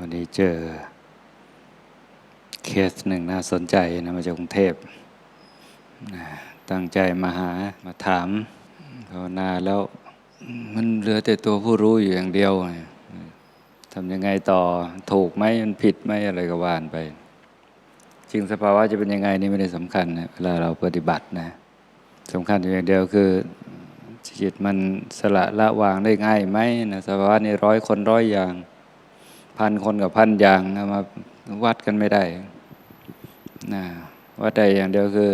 วันนี้เจอเคสหนึ่งน่าสนใจนะมาจากกรุงเทพตั้งใจมาหามาถามภาวนาแล้วมันเหลือแต่ตัวผู้รู้อยู่อย่างเดียวทำยังไงต่อถูกไหมมันผิดไหมอะไรก็ว่านไป จริงสภาวะจะเป็นยังไงนี่ไม่ได้สำคัญนะเวลาเราปฏิบัตินะสำคัญอยู่อย่างเดียวคือจิตมันสละละวางได้ง่ายไหมนะสภาวะนี้ร้อยคนร้อยอย่าง พันคนกับพันอย่างมาวัดกันไม่ได้นะวัดได้อย่างเดียวคือ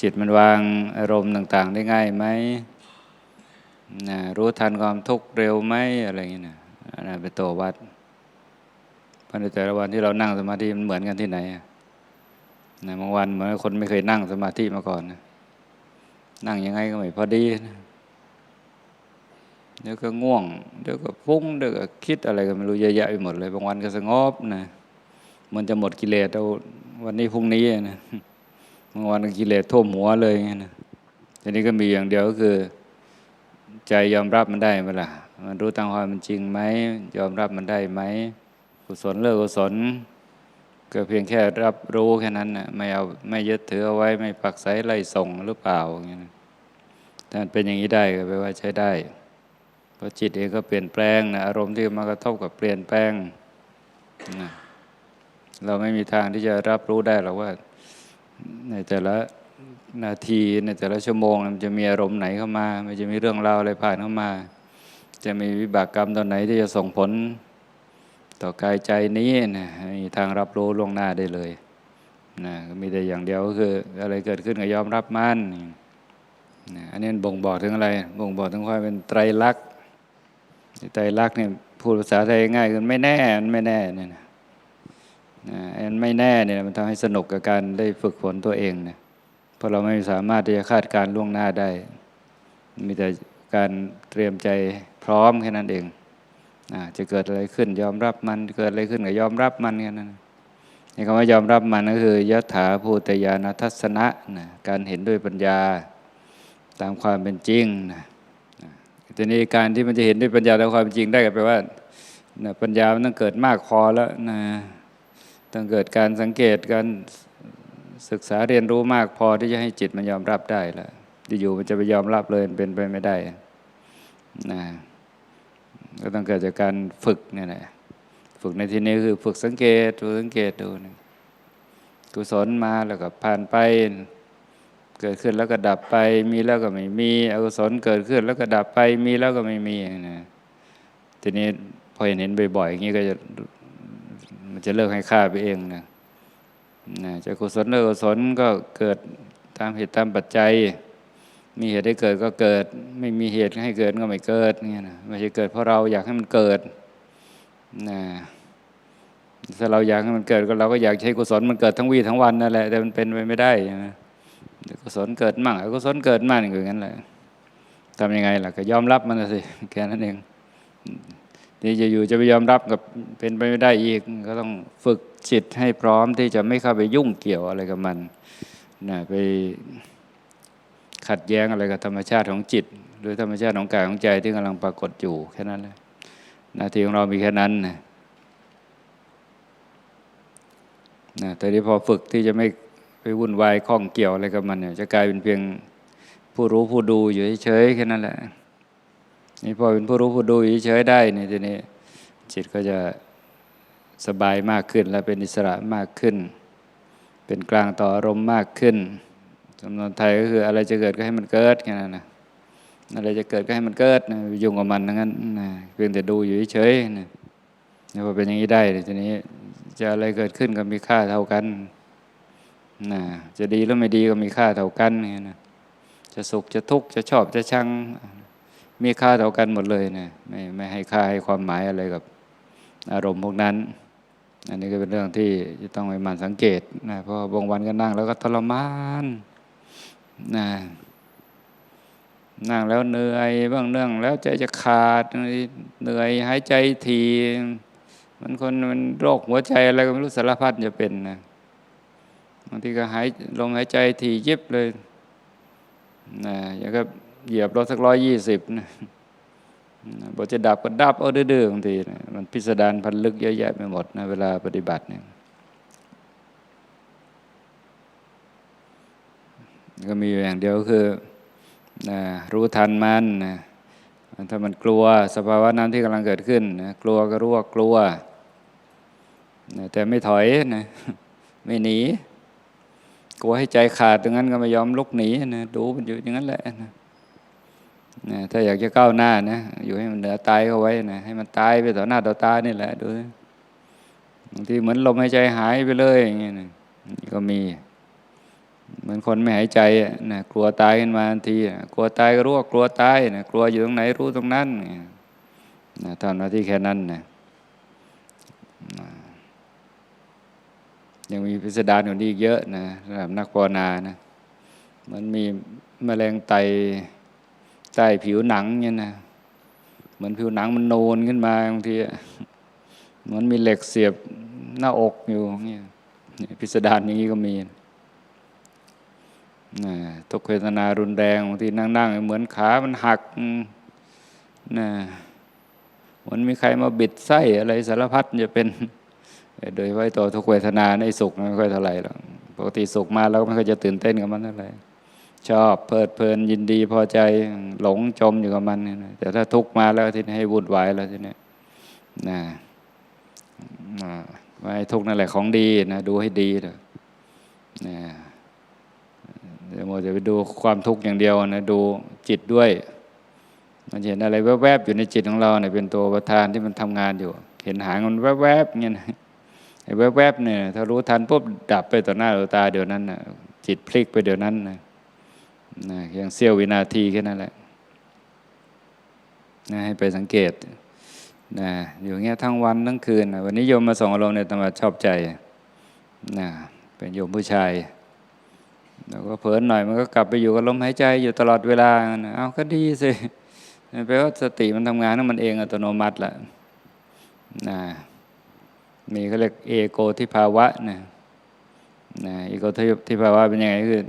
จิตมันวางอารมณ์ต่าง ๆ ได้ง่ายไหมนะรู้ทันความทุกข์เร็วไหมอะไรอย่างนี้นะอันนั้นเป็นตัววัดพราะในแต่ละวันที่เรานั่งสมาธิมันเหมือนกันที่ไหนนะบางวันเหมือนคนไม่เคยนั่งสมาธิมาก่อนนะนั่งยังไงก็ไม่พอดีนะ เดี๋ยวก็ง่วง เดี๋ยวก็ฟุ้ง เดี๋ยวก็คิดอะไรก็ไม่รู้เยอะแยะไปหมดเลย บางวันก็สงบนะมันจะหมดกิเลสเอาวันนี้พรุ่งนี้นะบางวันกิเลสท่วมหัวเลยอย่างเงี้ยนะทีนี้ก็มีอย่างเดียวก็คือ ใจยอมรับมันได้ไหมล่ะมันรู้ตามความเป็นจริงไหมยอมรับมันได้ไหมกุศลเลิกกุศล ก็เพียงแค่รับรู้แค่นั้นนะไม่เอาไม่ยึดถือเอาไว้ไม่ปักใสไล่ส่งหรือเปล่าอย่างเงี้ยนะถ้าเป็นอย่างนี้ได้ก็แปลว่าใช้ได้ พราะจิตเองก็เปลี่ยนแปลงนะอารมณ์ที่มากระทบกับเปลี่ยนแปลงนะเราไม่มีทางที่จะรับรู้ได้หรอกว่า ในแต่ละนาทีในแต่ละชั่วโมง มันจะมีอารมณ์ไหนเข้ามา มันจะมีเรื่องราวอะไรผ่านเข้ามา จะมีวิบากกรรมตอนไหนที่จะส่งผลต่อกายใจนี้นะมีทางรับรู้ล่วงหน้าได้เลยนะมีแต่อย่างเดียวก็คืออะไรเกิดขึ้นก็ยอมรับมันนะอันนี้บ่งบอกถึงอะไร บ่งบอกถึงความเป็นไตรลักษณ์ ไตรลักเนี่ยพูดภาษาไทยง่ายคือไม่แน่มันไม่แน่เนี่ยนะอันไม่แน่เนี่ยมันทำให้สนุกกับการได้ฝึกฝนตัวเองนะเพราะเราไม่สามารถที่จะคาดการล่วงหน้าได้ มีแต่การเตรียมใจพร้อมแค่นั้นเองนะจะเกิดอะไรขึ้นยอมรับมันเกิดอะไรขึ้นก็ยอมรับมันแค่นั้นนี่คำว่ายอมรับมันก็คือยถาภูตยานทัศนะนะการเห็นด้วยปัญญาตามความเป็นจริงนะ ทีนี้การที่มันจะเห็นด้วยปัญญาตามความจริงได้ก็แปลว่าปัญญามันต้องเกิดมากพอแล้วนะต้องเกิดการสังเกตการศึกษาเรียนรู้มากพอที่จะให้จิตมันยอมรับได้แล้วที่อยู่มันจะไปยอมรับเลยเป็นไปไม่ได้นะก็ต้องเกิดจากการฝึกนี่แหละฝึกในที่นี้คือฝึกสังเกตฝึกสังเกตดูนะกุศลมาแล้วก็ผ่านไป เกิดขึ้นแล้วก็ดับไป มีแล้วก็ไม่มี อกุศลเกิดขึ้นแล้วก็ดับไป มีแล้วก็ไม่มีนะทีนี้พอเห็นเห็นบ่อยๆอย่างนี้ก็จะมันจะเลิกให้ค่าไปเองนะนะจะกุศลเลิกกุศลก็เกิดตามเหตุตามปัจจัย มีเหตุให้เกิดก็เกิด ไม่มีเหตุให้เกิดก็ไม่เกิดเนี่ยนะไม่ใช่เกิดเพราะเราอยากให้มันเกิดนะถ้าเราอยากให้มันเกิดก็เราก็อยากให้กุศลมันเกิดทั้งวี่ทั้งวันนั่นแหละแต่มันเป็นไปไม่ได้นะ กุศลเกิดมั่งอกุศลเกิดมั่งอย่างนั้นแหละทำยังไงล่ะก็ยอมรับมันสิแค่นั้นเองที่จะอยู่จะไปยอมรับกับเป็นไปไม่ได้อีก ก็ต้องฝึกจิตให้พร้อมที่จะไม่เข้าไปยุ่งเกี่ยวอะไรกับมันนะไปขัดแย้งอะไรกับธรรมชาติของจิต หรือธรรมชาติของกายของใจที่กำลังปรากฏอยู่แค่นั้นเลยหน้าที่ของเรามีแค่นั้นนะนะแต่ที่พอฝึกที่จะไม่ ไปวุ่นวายข้องเกี่ยวอะไรกับมันเนี่ยจะกลายเป็นเพียงผู้รู้ผู้ดูอยู่เฉยๆแค่นั้นแหละนี่พอเป็นผู้รู้ผู้ดูอยู่เฉยๆได้เนี่ยทีนี้จิตก็จะสบายมากขึ้น และเป็นอิสระมากขึ้น เป็นกลางต่ออารมณ์มากขึ้นจำนวนไทยก็คืออะไรจะเกิดก็ให้มันเกิดแค่นั้นนะอะไรจะเกิดก็ให้มันเกิดนะยุ่งกับมันงั้นนะเพียงแต่ดูอยู่เฉยๆนะพอเป็นอย่างนี้ได้ทีนี้จะอะไรเกิดขึ้นก็มีค่าเท่ากัน นะจะดีหรือไม่ดีก็มีค่าเท่ากันนี่นะจะสุขจะทุกข์จะชอบจะชัง มีค่าเท่ากันหมดเลยนะไม่ไม่ให้ค่าให้ความหมายอะไรกับอารมณ์พวกนั้น อันนี้ก็เป็นเรื่องที่จะต้องไปมันสังเกตนะเพราะบางวันก็นั่งแล้วก็ทรมานนะนั่งแล้วเหนื่อยบ้างเรื่องแล้วใจจะขาดเหนื่อยหายใจทีมันคนมันโรคหัวใจอะไรก็ไม่รู้สารพัดจะเป็นนะ บางทีก็หายลมหายใจทียิบเลยนะอย่างก็เหยียบรถสักร้อยยี่สิบนะบทจะดับก็ดับเอาดื้อๆบางทีนะมันพิสดารพันลึกเยอะแยะไปหมดนะเวลาปฏิบัติเนี่ยก็มีอย่างเดียวคือนะรู้ทันมันนะถ้ามันกลัวสภาวะนั้นที่กำลังเกิดขึ้นนะกลัวก็รู้ว่ากลัวนะแต่ไม่ถอยนะไม่หนี กลัวให้ใจขาดตรงนั้นก็ไม่ยอมลุกหนีนะดูมันอยู่อย่างนั้นแหละนะนะถ้าอยากจะก้าวหน้านะอยู่ให้มันเหนือตายเข้าไว้นะให้มันตายไปต่อหน้าต่อตานี่แหละดูบางทีเหมือนลมหายใจหายไปเลยอย่างเงี้ยนะนี่ก็มี เหมือนคนไม่หายใจนะกลัวตายขึ้นมาทันทีกลัวตายก็รู้ว่ากลัวตายนะกลัวอยู่ตรงไหนรู้ตรงนั้นนะทำหน้าที่แค่นั้นนะ ยังมีพิสดารกว่านี้อีกเยอะนะสำหรับนักภาวนานะมันมีแมลงไตใต้ผิวหนังเนี่ยนะเหมือนผิวหนังมันโนนขึ้นมาบางทีอะเหมือนมีเหล็กเสียบหน้าอกอยู่เนี่ยพิสดารอย่างนี้ก็มีนะทุกขเวทนารุนแรงบางทีนั่งๆเหมือนขามันหักนะเหมือนมีใครมาบิดไส้อะไรสารพัดจะเป็น โดยไว้ตัวทุกเวทนาในสุขไม่ค่อยเท่าไหร่หรอกปกติสุขมาแล้วไม่ค่อยจะตื่นเต้นกับมันเท่าไหร่ชอบเพลิดเพลินยินดีพอใจหลงจมอยู่กับมันเนี่ยนะแต่ถ้าทุกมาแล้วทีนี้ให้วุ่นวายแล้วทีนี้นะอ่าว่าให้ทุกนั่นแหละของดีนะดูให้ดีเถอะนะเดี๋ยวโมจะไปดูความทุกข์อย่างเดียวนะดูจิตด้วย มันเห็นอะไรแวบๆอยู่ในจิตของเราเนี่ยเป็นตัวประธานที่มันทำงานอยู่ เห็นหางมันแวบๆเงี้ยนะ ไอ้แวบๆเนี่ยถ้ารู้ทันปุ๊บดับไปต่อหน้าต่อตาเดี๋ยวนั้นนะจิตพลิกไปเดี๋ยวนั้นนะนะเพียงเสี้ยววินาทีแค่นั้นแหละนะให้ไปสังเกตนะอยู่เงี้ยทั้งวันทั้งคืนนะวันนี้โยมมาส่งอารมณ์เนี่ยตมชอบใจนะเป็นโยมผู้ชายแล้วก็เผลอหน่อยมันก็กลับไปอยู่กับลมหายใจอยู่ตลอดเวลาเอาก็ดีสิแปลว่าสติมันทำงานของมันเองอัตโนมัติแหละนะ มีเขาเรียกเอโกทิภาวะนะนะเอโกทิภาวะเป็นยังไงคือ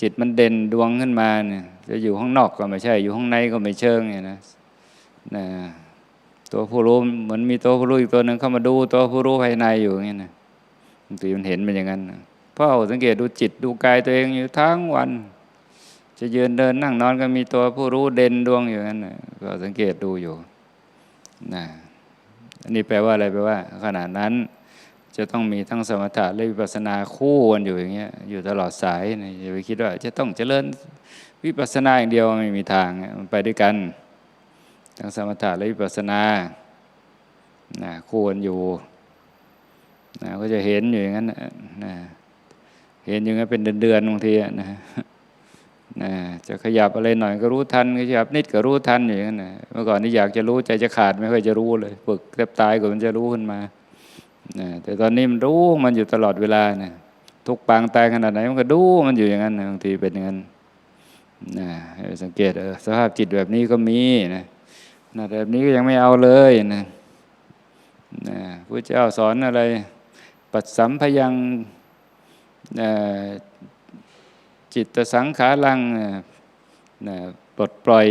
จิตมันเด่นดวงขึ้นมาเนี่ยจะอยู่ข้างนอกก็ไม่ใช่ อยู่ข้างในก็ไม่เชิงเนี่ยนะนะตัวผู้รู้เหมือนมีตัวผู้รู้อีกตัวหนึ่งเข้ามาดูตัวผู้รู้ภายในอยู่อย่างนี้นะบางทีมันเห็นเป็นอย่างนั้นเพราะสังเกตดูจิตดูกายตัวเองอยู่ทั้งวัน จะยืนเดินนั่งนอนก็มีตัวผู้รู้เด่นดวงอยู่นั้นก็สังเกตดูอยู่นะ อันนี้แปลว่าอะไรแปลว่าขณะนั้น จะต้องมีทั้งสมถะและวิปัสนาคู่กันอยู่อย่างเงี้ยอยู่ตลอดสายนะอย่าไปคิดว่า จะต้องเจริญวิปัสนาอย่างเดียวไม่มีทางมันไปด้วยกัน ทั้งสมถะและวิปัสสนานะคู่กันอยู่นะก็จะเห็นอยู่อย่างนั้นนะเห็นอย่างนั้นเป็นเดือนๆบางทีนะ นะจะขยับอะไรหน่อยก็รู้ทันขยับนิดก็รู้ทันอย่างนั้นนะเมื่อก่อนนี่อยากจะรู้ใจจะขาดไม่ค่อยจะรู้เลยฝึกแทบตายกว่ามันจะรู้ขึ้นมานะแต่ตอนนี้มันรู้มันอยู่ตลอดเวลานะทุกปางตายขนาดไหนมันก็ดูมันอยู่อย่างนั้นนะบางทีเป็นอย่างนั้นนะสังเกตเออสภาพจิตแบบนี้ก็มีนะนะแบบนี้ก็ยังไม่เอาเลยนะนะพระเจ้าสอนอะไร ปัดสัมพยัง จิตสังขารังนะปลดปล่อย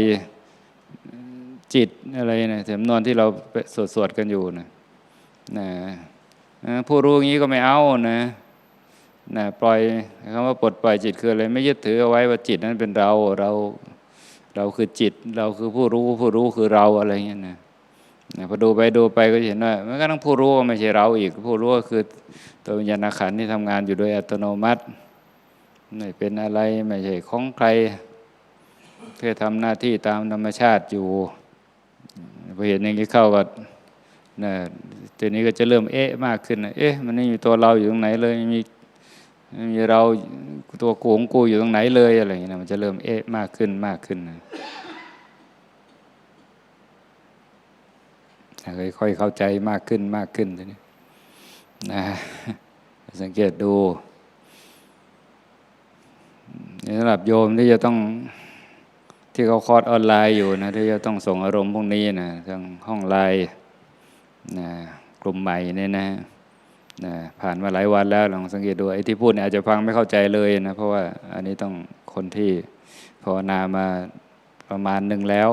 จิตอะไรนะจำนวนที่เราสวดสวดกันอยู่นะนะผู้รู้งี้ก็ไม่เอานะนะปล่อยคำว่าปลดปล่อยจิตคืออะไรไม่ยึดถือเอาไว้ว่าจิตนั้นเป็นเราเราเราคือจิตเราคือผู้รู้ผู้รู้คือเราอะไรเงี้ยนะนะพอดูไปดูไปก็เห็นว่ามันก็ต้องผู้รู้ไม่ใช่เราอีก ผู้รู้ก็คือตัววิญญาณขันที่ทำงานอยู่โดยอัตโนมัติ ไม่เป็นอะไรไม่ใช่ของใครเพื่อทำหน้าที่ตามธรรมชาติอยู่พอเห็นอย่างนี้เข้าก็นะทีนี้ก็จะเริ่มเอ๊ะมากขึ้น เอ๊ะ มันไม่มีตัวเราอยู่ตรงไหนเลยไม่มีไม่มีเราตัวกูของกูอยู่ตรงไหนเลยอะไรอย่างเงี้ยมันจะเริ่มเอ๊ะมากขึ้นมากขึ้นนะค่อยๆเข้าใจมากขึ้นมากขึ้นทีนี้นะสังเกตดู สำหรับโยมที่จะต้องที่เขาคอร์สออนไลน์อยู่นะที่จะต้องส่งอารมณ์พวกนี้นะทางห้องไลน์นะกลุ่มใหม่เนี่ยนะนะผ่านมาหลายวันแล้วลองสังเกตดูไอ้ที่พูดเนี่ยอาจจะฟังไม่เข้าใจเลยนะเพราะว่าอันนี้ต้องคนที่ภาวนามาประมาณหนึ่งแล้ว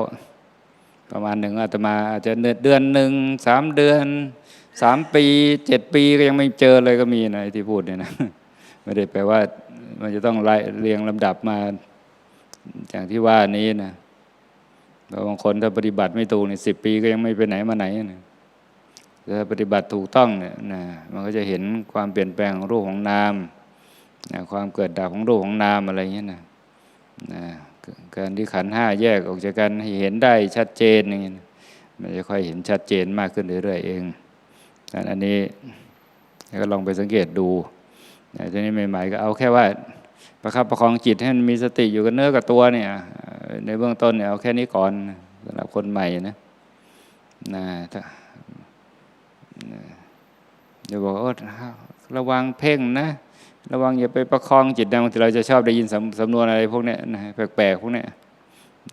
ประมาณหนึ่งอาตมาอาจจะเดือนหนึ่งสามเดือนสามปีเจ็ดปีก็ยังไม่เจอเลยก็มีนะไอ้ที่พูดเนี่ยนะไม่ได้แปลว่า มันจะต้องเรียงลำดับมาอย่างที่ว่านี้นะเราบางคนถ้าปฏิบัติไม่ถูกในสิบปีก็ยังไม่ไปไหนมาไหนนะถ้าปฏิบัติถูกต้องเนี่ยนะมันก็จะเห็นความเปลี่ยนแปลงของรูปของนามนะความเกิดดับของรูปของนามอะไรเงี้ยนะนะการที่ขันห้าแยกออกจากกันให้เห็นได้ชัดเจนอย่างเงี้ยมันจะค่อยเห็นชัดเจนมากขึ้นเรื่อยๆเองอันนี้ก็ลองไปสังเกตดู ต่ทีนี้ใหม่ ๆ ก็เอาแค่ว่าประคับประคองจิตให้มันมีสติอยู่กับเนื้อกับตัวเนี่ย ในเบื้องต้นเนี่ยเอาแค่นี้ก่อนสำหรับคนใหม่นะนะถ้าจะบอกว่าระวังเพ่งนะ ระวังอย่าไปประคองจิตนะบางทีเราจะชอบได้ยินสำสำนวนอะไรพวกเนี้ยนะแปลกๆพวกเนี้ย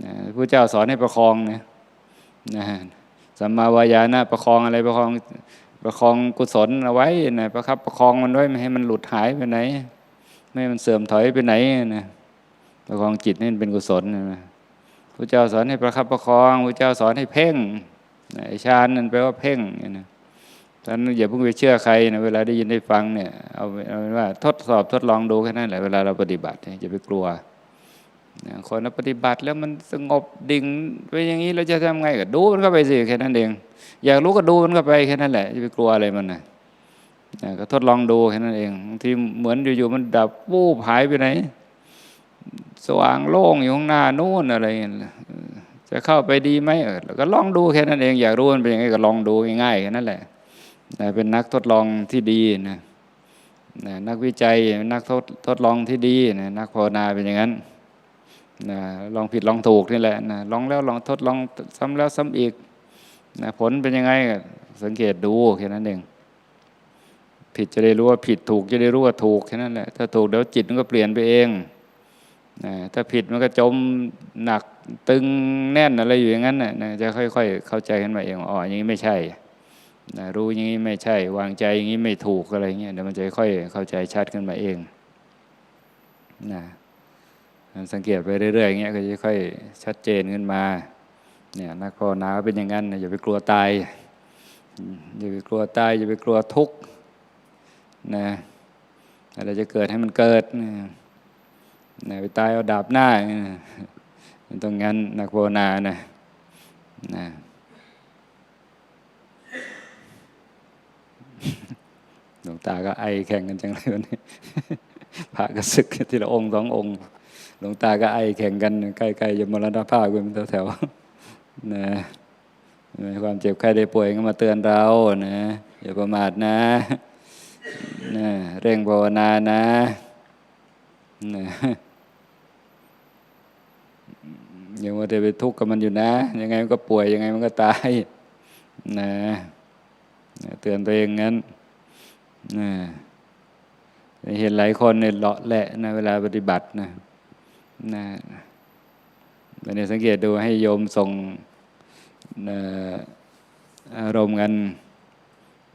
นะพระเจ้าสอนให้ประคองนะนะสัมมาวายานะประคองอะไรประคอง ประคองกุศลเอาไว้นะประคับประคองมันไว้ไม่ให้มันหลุดหายไปไหน ไม่ให้มันเสื่อมถอยไปไหนนะประคองจิตนี่เป็นกุศลนะพระเจ้าสอนให้ประคับประคองพระเจ้าสอนให้เพ่งไอฌานนั่นแปลว่าเพ่งนะท่านอย่าเพิ่งไปเชื่อใครนะเวลาได้ยินได้ฟังเนี่ยเอาเอาเป็นว่าทดสอบทดลองดูแค่นั้นแหละเวลาเราปฏิบัติอย่าไปกลัวคนเราปฏิบัติแล้วมันสงบดิ่งไปอย่างนี้เราจะทำไงก็ดูมันเข้าไปสิแค่นั้นเอง อยากรู้ก็ดูมันเข้าไปแค่นั้นแหละจะไปกลัวอะไรมันนะก็ทดลองดูแค่นั้นเองบางทีเหมือนอยู่ๆมันดับวูบหายไปไหน สว่างโล่งอยู่ข้างหน้านู่นอะไรเงี้ยจะเข้าไปดีไหมเออก็ลองดูแค่นั้นเอง อยากรู้มันเป็นยังไงก็ลองดูง่ายๆแค่นั้นแหละเป็นนักทดลองที่ดีนะนักวิจัยนักทดทดลองที่ดีนะนักภาวนาเป็นอย่างนั้นนะลองผิดลองถูกนี่แหละนะลองแล้วลองทดลองซ้ำแล้วซ้ำอีก นะผลเป็นยังไงสังเกตดูแค่นั้นเองผิดจะได้รู้ว่าผิดถูกจะได้รู้ว่าถูกแค่นั้นแหละถ้าถูกเดี๋ยวจิตมันก็เปลี่ยนไปเองนะถ้าผิดมันก็จมหนักตึงแน่นอะไรอยู่อย่างนั้นนะนะจะค่อย ๆ เข้าใจกันมาเองอ๋ออย่างนี้ไม่ใช่นะรู้อย่างนี้ไม่ใช่ วางใจอย่างนี้ไม่ถูกอะไรเงี้ยเดี๋ยวมันจะค่อยเข้าใจชัดขึ้นมาเองนะสังเกตไปเรื่อยๆอย่างเงี้ยก็จะค่อยชัดเจนขึ้นมา เนี่ยนักภาวนาเป็นอย่างนั้นอย่าไปกลัวตายอย่าไปกลัวตายอย่าไปกลัวทุกข์นะอะไรจะเกิดให้มันเกิดนะไปตายเอาดาบหน้าตรงนั้นนักภาวนานะนะหลวงตาก็ไอแข่งกันจังเลยวันนี้พระก็ศึกทีละองค์สององค์ หลวงตาก็ไอแข่งกันใกล้ๆจะมรณภาพกันแถวๆ นะความเจ็บไข้ได้ป่วยก็มาเตือนเรานะอย่าประมาทนะนะเร่งภาวนานะนะอย่าว่าจะไปทุกข์กับมันอยู่นะ ยังไงมันก็ป่วยยังไงมันก็ตายนะเตือนตัวเองงั้นนะเห็นหลายคนเนี่ยเลาะแหละนะเวลาปฏิบัตินะนะวันนี้สังเกตดูให้โยมส่ง อารมณ์กัน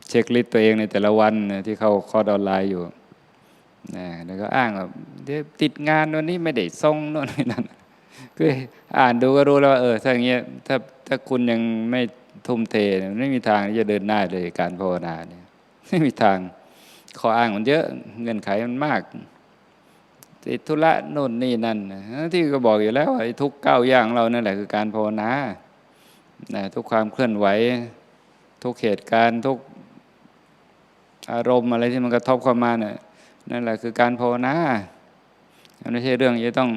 เช็คลิสต์ตัวเองในแต่ละวันที่เข้าคอร์สออนไลน์อยู่นะแล้วก็อ้างว่าติดงานวันนี้ไม่ได้ส่งโน่นนี่นั่นคืออ่านดูก็รู้แล้วว่าเออถ้าอย่างเงี้ยถ้าถ้าคุณยังไม่ทุ่มเทไม่มีทางที่จะเดินหน้าเลยการภาวนาเนี่ยไม่มีทางข้ออ้างมันเยอะเงินไขมันมากติดธุระโน่นนี่นั่นที่ก็บอกอยู่แล้วไอ้ทุกเก้าอย่างเรานั่นแหละคือการภาวนา นะทุกความเคลื่อนไหว ทุกเหตุการณ์ทุกอารมณ์อะไรที่มันกระทบเข้ามาเนี่ยนั่นแหละคือการภาวนาไม่ใช่เรื่องจะต้อง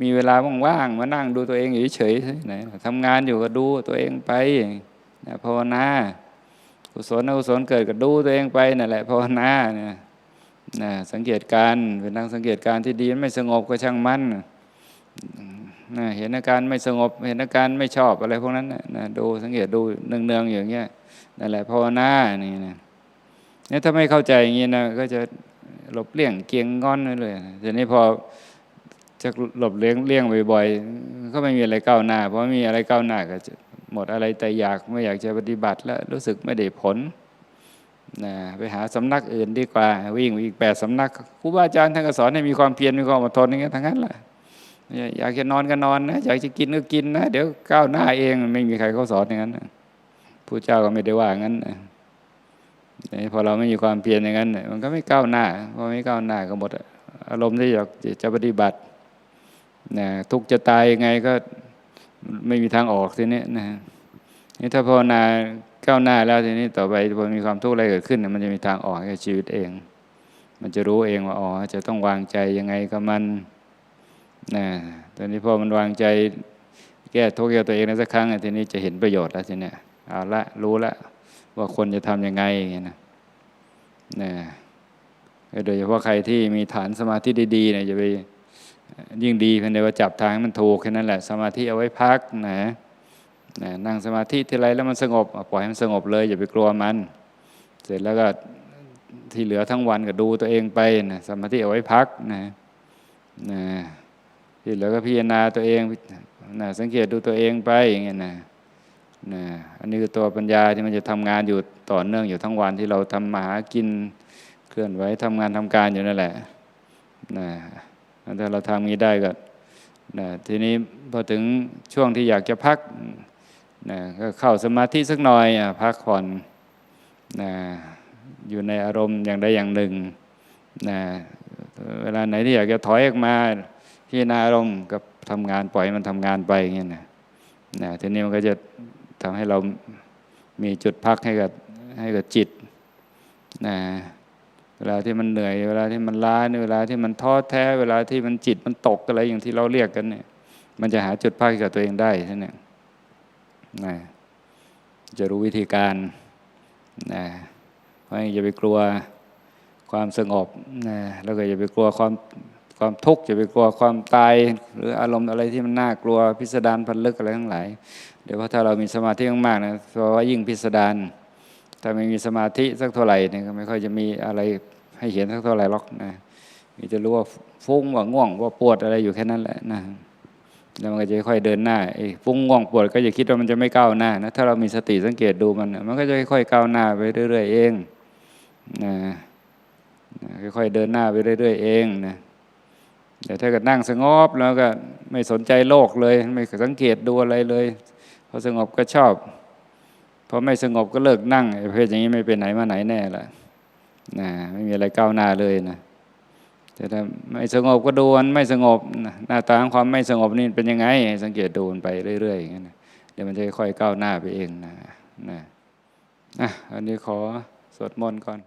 มีเวลาว่างๆมานั่งดูตัวเองเฉยๆไหนทำงานอยู่ก็ดูตัวเองไปนะภาวนากุศลอกุศลเกิดก็ดูตัวเองไปนั่นแหละภาวนาเนี่ยนะสังเกตการเป็นทางสังเกตการที่ดีไม่สงบก็ช่างมันน เห็นอาการไม่สงบ เห็นอาการไม่ชอบอะไรพวกนั้นนะดูสังเกตดูเนืองๆอย่างเงี้ยนั่นแหละภาวนานี่นะเนี่ยถ้าไม่เข้าใจอย่างนี้นะก็จะหลบเลี่ยงเกียงงอนเลยทีนี้พอจะหลบเลี้ยงเลี่ยงบ่อยๆก็ไม่มีอะไรก้าวหน้า เพราะมีอะไรก้าวหน้าก็จะหมดอะไรแต่อยากไม่อยากจะปฏิบัติแล้วรู้สึกไม่ได้ผลนะไปหาสำนักอื่นดีกว่า วิ่งอีกแปดสำนักครูบาอาจารย์ท่านก็สอนให้มีความเพียรมีความอดทนอย่างเงี้ยทั้งนั้นแหละ อยากจะนอนก็นอนนะอยากจะกินก็กินนะเดี๋ยวก้าวหน้าเองไม่มีใครเขาสอนอย่างนั้นผู้เจ้าก็ไม่ได้ว่างั้นนะแต่พอเราไม่มีความเพียรอย่างนั้นมันก็ไม่ก้าวหน้าพอไม่ก้าวหน้าก็หมดอารมณ์ที่อยากจะปฏิบัตินะทุกจะตายยังไงก็ไม่มีทางออกทีนี้นะนี่ถ้าภาวนาก้าวหน้าแล้วทีนี้ต่อไปพอมีความทุกข์อะไรเกิดขึ้น มันจะมีทางออกให้ชีวิตเอง มันจะรู้เองว่าอ๋อจะต้องวางใจยังไงกับมัน นะตอนนี้พอมันวางใจแก้ทุกข์แก้ตัวเองในสักครั้งอะทีนี้จะเห็นประโยชน์แล้วทีเนี้ยเอาละรู้ละว่าคนจะทำยังไงอย่างเงี้ยนะนะโดยเฉพาะใครที่มีฐานสมาธิดีๆเนี่ยจะไปยิ่งดีเพียงแต่ว่าจับทางมันถูกแค่นั้นแหละสมาธิเอาไว้พักนะนะนั่งสมาธิทีไรแล้วมันสงบปล่อยให้มันสงบเลยอย่าไปกลัวมัน เสร็จแล้วก็ที่เหลือทั้งวันก็ดูตัวเองไปนะสมาธิเอาไว้พักนะนะ ที่เหลือก็พิจารณาตัวเองนะสังเกตดูตัวเองไปอย่างเงี้ยนะนะอันนี้คือตัวปัญญาที่มันจะทำงานอยู่ต่อเนื่องอยู่ทั้งวันที่เราทำมาหากินเคลื่อนไหวทำงานทำการอยู่นั่นแหละนะถ้าเราทำนี้ได้ก็นะทีนี้พอถึงช่วงที่อยากจะพักนะก็เข้าสมาธิสักหน่อยอพักผ่อนนะอยู่ในอารมณ์อย่างใดอย่างหนึ่งนะเวลาไหนที่อยากจะถอยออกมา พิจารณาอารมณ์กับทำงานปล่อยให้มันทำงานไปอย่างเงี้ยนะนะทีนี้มันก็จะทำให้เรามีจุดพักให้กับให้กับจิตนะเวลาที่มันเหนื่อย เวลาที่มันล้าเวลาที่มันท้อแท้ เวลาที่มันจิตมันตกอะไรอย่างที่เราเรียกกันเนี่ย มันจะหาจุดพักให้กับตัวเองได้ท่านเนี่ยนะจะรู้วิธีการนะเพราะอย่าไปกลัวความสงบนะแล้วก็อย่าไปกลัวความ ความทุกข์อย่าไปกลัวความตาย หรืออารมณ์อะไรที่มันน่ากลัวพิสดารพันลึกอะไรทั้งหลาย เดี๋ยวพอถ้าเรามีสมาธิมากๆนะเพราะว่ายิ่งพิสดารถ้าไม่มีสมาธิสักเท่าไหร่เนี่ยก็ไม่ค่อยจะมีอะไรให้เห็นสักเท่าไหร่หรอกนะมีจะรู้ว่าฟุ้งว่าง่วงว่าปวดอะไรอยู่แค่นั้นแหละนะแล้วมันก็จะค่อยๆเดินหน้าไอ้ฟุ้งง่วงปวดก็อย่าคิดว่ามันจะไม่ก้าวหน้านะถ้าเรามีสติสังเกตดูมัน มันก็จะค่อยๆก้าวหน้าไปเรื่อย ๆ เองนะค่อยๆเดินหน้าไปเรื่อย ๆ เองนะ แต่ถ้าเกิดนั่งสงบแล้วก็ไม่สนใจโลกเลย ไม่สังเกตดูอะไรเลยพอสงบก็ชอบพอไม่สงบก็เลิกนั่งไอ้ประเภทอย่างนี้ไม่ไปไหนมาไหนแน่ละนะไม่มีอะไรก้าวหน้าเลยนะแต่ถ้าไม่สงบก็ดูมันไม่สงบหน้าตาของความไม่สงบนี่เป็นยังไง สังเกตดูมันไปเรื่อยๆอย่างนี้นะเดี๋ยวมันจะค่อยก้าวหน้าไปเองนะนะอะอันนี้ขอสวดมนต์ก่อน